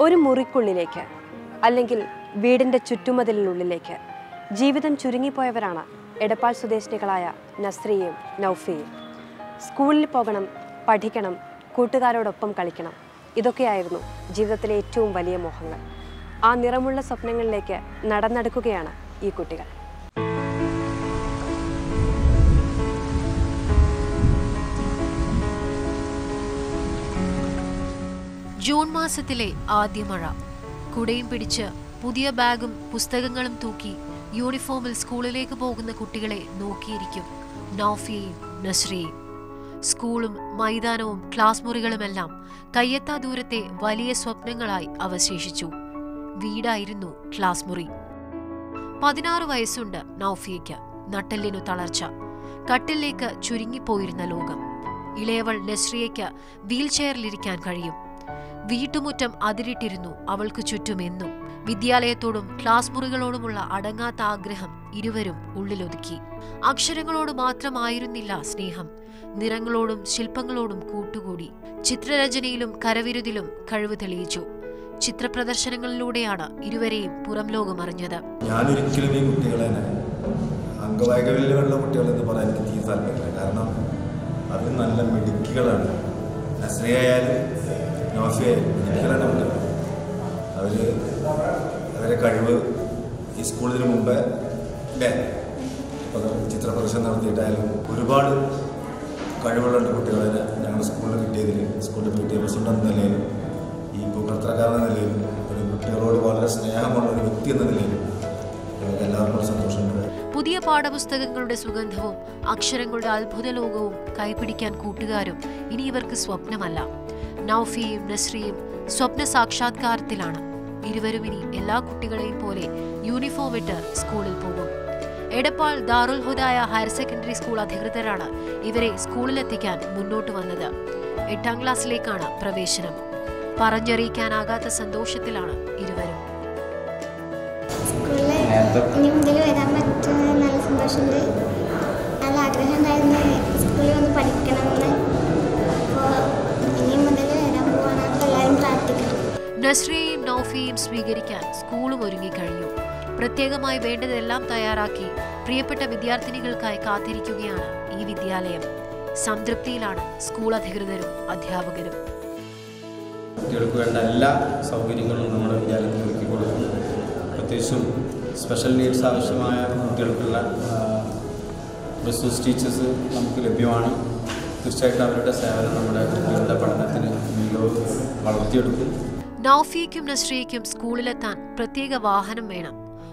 ഒരു മുറിക്കുള്ളിലേക്ക് അല്ലെങ്കിൽ വീടിന്റെ ചുറ്റുമതിലിനുള്ളിലേക്ക്. ജീവിതം ചുരുങ്ങിപ്പോയവരാണ് എടപ്പാൾ സ്വദേശിനികളായ നസ്രിയയും നൗഫിയും. സ്കൂളിൽ പോകണം പഠിക്കണം കൂട്ടുകാരോടൊപ്പം കളിക്കണം. ഇതൊക്കെയായിരുന്നു ജീവിതത്തിലെ ഏറ്റവും വലിയ മോഹങ്ങൾ. ആ നിറമുള്ള സ്വപ്നങ്ങളിലേക്ക് നടന്നെടുക്കുകയാണ് ഈ കുട്ടികൾ. ജൂൺ മാസത്തിലെ ആദ്യ മഴ. കുടയും പിടിച്ച് പുതിയ ബാഗും പുസ്തകങ്ങളും തൂക്കി യൂണിഫോമിൽ സ്കൂളിലേക്ക് പോകുന്ന കുട്ടികളെ നോക്കിയിരിക്കും നൗഫിയയും നസ്രിയയും. സ്കൂളും മൈതാനവും ക്ലാസ് മുറികളുമെല്ലാം കയ്യെത്താ ദൂരത്തെ വലിയ സ്വപ്നങ്ങളായി അവശേഷിച്ചു. വീടായിരുന്നു ക്ലാസ് മുറി. പതിനാറ് വയസ്സുണ്ട് നൌഫിയയ്ക്ക്. നട്ടെല്ലിനു തളർച്ച. കട്ടിലേക്ക് ചുരുങ്ങിപ്പോയിരുന്ന ലോകം. ഇളയവൾ നസ്രിയയ്ക്ക് വീൽ ചെയറിലിരിക്കാൻ കഴിയും. വീട്ടുമുറ്റം അതിരിട്ടിരുന്നു അവൾക്ക് ചുറ്റുമെന്നും വിദ്യാലയത്തോടും ക്ലാസ് മുറികളോടുമുള്ള അടങ്ങാത്ത ആഗ്രഹം ഇരുവരും ഉള്ളിലൊതുക്കി. അക്ഷരങ്ങളോട് മാത്രമായിരുന്നില്ല സ്നേഹം. നിറങ്ങളോടും ശില്പങ്ങളോടും കൂട്ടുകൂടി. ചിത്രരചനയിലും കരവിരുതിലും കഴിവ് തെളിയിച്ചു. ചിത്രപ്രദർശനങ്ങളിലൂടെയാണ് ഇരുവരെയും പുറം ലോകം അറിഞ്ഞത് ഞാനൊരിക്കലും ഈ കുട്ടികളെ അംഗവൈകല്യമുള്ള കുട്ടികളെന്ന് പറയാൻ എനിക്ക് തീരെ താല്പര്യമില്ല. കാരണം അത് നല്ല മിടുക്കികളാണ്. നസ്രിയായാലും നോഫിയായാലും എനിക്കെല്ലാം ഉണ്ട് അവർ അവരെ കഴിവ് ഈ സ്കൂളിന് മുമ്പേ അല്ലേ? ഇപ്പോൾ ചിത്രപ്രദർശനം നടത്തിയിട്ടായാലും ഒരുപാട് കഴിവുള്ള കുട്ടികളെ ഞങ്ങളുടെ സ്കൂളിൽ കിട്ടിയതിൽ സ്കൂളിൽ എ പ്രസിഡന്റ് എന്ന നിലയിലും ഈ പത്രക്കാരെന്ന നിലയിലും ഒരു കുട്ടികളോട് വളരെ സ്നേഹമുള്ള ഒരു വ്യക്തി എന്ന നിലയിലും എല്ലാവർക്കും സന്തോഷമുണ്ട്. പുതിയ പാഠപുസ്തകങ്ങളുടെ സുഗന്ധവും അക്ഷരങ്ങളുടെ അത്ഭുത ലോകവും കൈപിടിക്കാൻ കൂട്ടുകാരും ഇനി ഇവർക്ക് സ്വപ്നമല്ല. നൌഫിയും നസ്രിയും സ്വപ്ന സാക്ഷാത്കാരത്തിലാണ്. ഇരുവരും ഇനി എല്ലാ കുട്ടികളെയും പോലെ യൂണിഫോം ഇട്ട് സ്കൂളിൽ പോകും. Edappal Darul Hudaya higher secondary school അധികൃതരാണ് ഇവരെ സ്കൂളിലെത്തിക്കാൻ മുന്നോട്ട് വന്നത്. എട്ടാം ക്ലാസ്സിലേക്കാണ് പ്രവേശനം. പറഞ്ഞറിയിക്കാനാകാത്ത സന്തോഷത്തിലാണ് ഇരുവരും. സ്കൂളിൽ ഇനി മുതൽ വരാൻ പറ്റുന്ന നല്ല സന്തോഷമുണ്ട്. നല്ല ആഗ്രഹം ഉണ്ടായിരുന്നു. നസ്രിയയും നൌഫിയെയും സ്വീകരിക്കാൻ സ്കൂളും ഒരുങ്ങിക്കഴിഞ്ഞു പ്രത്യേകമായി വേണ്ടതെല്ലാം തയ്യാറാക്കി പ്രിയപ്പെട്ട വിദ്യാർത്ഥിനികൾക്കായി കാത്തിരിക്കുകയാണ് ഈ വിദ്യാലയം. സംതൃപ്തിയിലാണ് സ്കൂൾ അധികൃതരും അധ്യാപകരും. കുട്ടികൾക്ക് വേണ്ട എല്ലാ സൗകര്യങ്ങളും നമ്മുടെ വിദ്യാലയത്തിൽ ഒരുക്കി കൊടുക്കുന്നു. പ്രത്യേകിച്ചും സ്പെഷ്യൽ നീഡ്സ് ആവശ്യമായ കുട്ടികൾക്കുള്ള റിസോഴ്സ് ടീച്ചേഴ്സ് നമുക്ക് ലഭ്യമാണ്. തീർച്ചയായിട്ടും അവരുടെ സേവനം നമ്മുടെ കുട്ടികളുടെ പഠനത്തിന് വളർത്തിയെടുക്കും. നൌഫിയയ്ക്കും നസ്രിയയ്ക്കും സ്കൂളിലെത്താൻ പ്രത്യേക വാഹനം വേണം.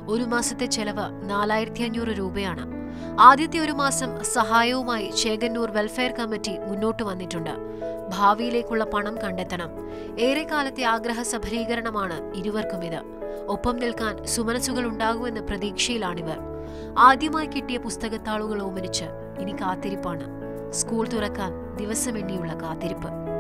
ഒരു മാസത്തെ ചെലവ് നാലായിരത്തി അഞ്ഞൂറ് രൂപയാണ്. ആദ്യത്തെ ഒരു മാസം സഹായവുമായി ചേകന്നൂർ വെൽഫെയർ കമ്മിറ്റി മുന്നോട്ട് വന്നിട്ടുണ്ട്. ഭാവിയിലേക്കുള്ള പണം കണ്ടെത്തണം. ഏറെക്കാലത്തെ ആഗ്രഹ സഫലീകരണമാണ് ഇരുവർക്കും ഇത് ഒപ്പം നിൽക്കാൻ സുമനസുകൾ ഉണ്ടാകുമെന്ന പ്രതീക്ഷയിലാണിവർ. ആദ്യമായി കിട്ടിയ പുസ്തകത്താളുകൾ ഓമനിച്ച് ഇനി കാത്തിരിപ്പാണ്. സ്കൂൾ തുറക്കാൻ ദിവസമെണ്ണിയുള്ള കാത്തിരിപ്പ്.